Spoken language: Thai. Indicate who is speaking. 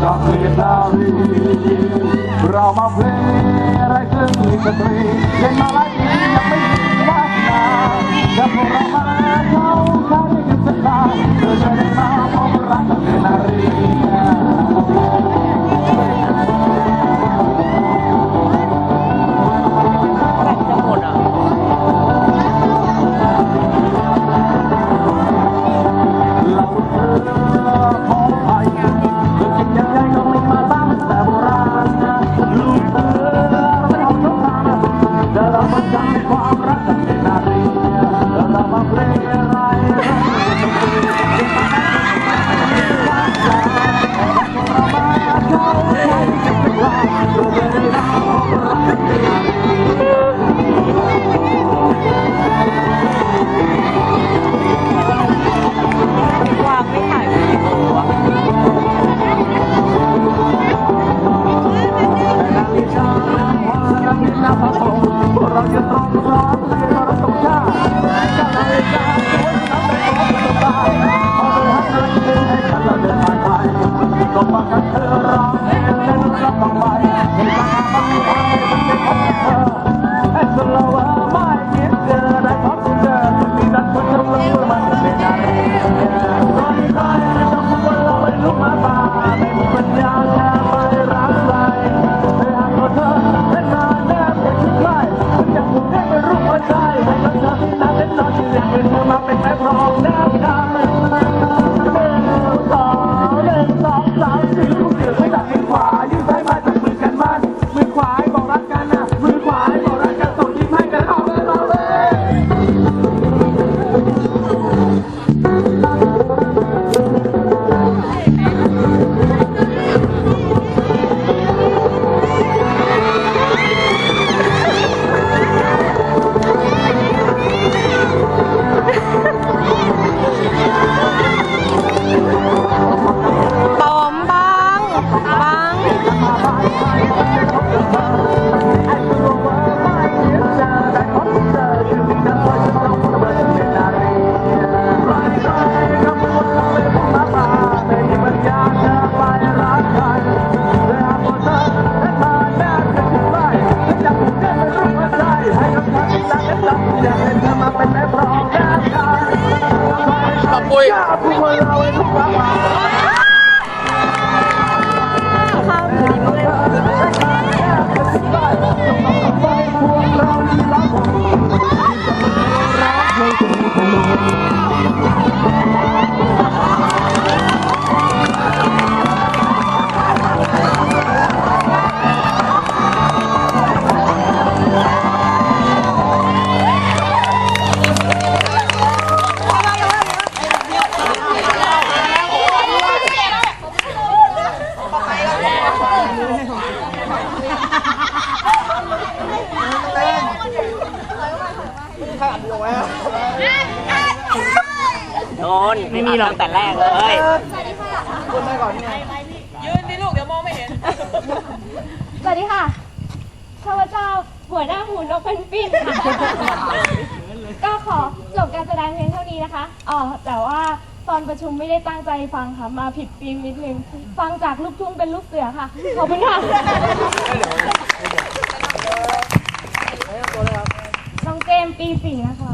Speaker 1: dat weer daar weer. Bram afweer, hij kunt niet. Vamos Muppets, I'm all down. 呀不可能我要 โดนไม่มี
Speaker 2: ห
Speaker 1: รอกแต่แรกเล
Speaker 2: ย
Speaker 1: ยืนดิลูกเดี๋ยวมองไม่เห็น สวั
Speaker 3: สดีค่ะข้าพเจ้าหัวหน้าหมูนกเพนกวินค่ก็ขอจบการแสดงเพียงเท่านี้นะคะ อ๋อ แต่ว่า ตอนประชุมไม่ได้ตั้งใจฟังค่ะมาผิดธีมนิดนึง ฟังจากลูกทุ่งเป็นลูกเสือค่ะ ขอบคุณค่ะน้องเกมปีสี่นะคะ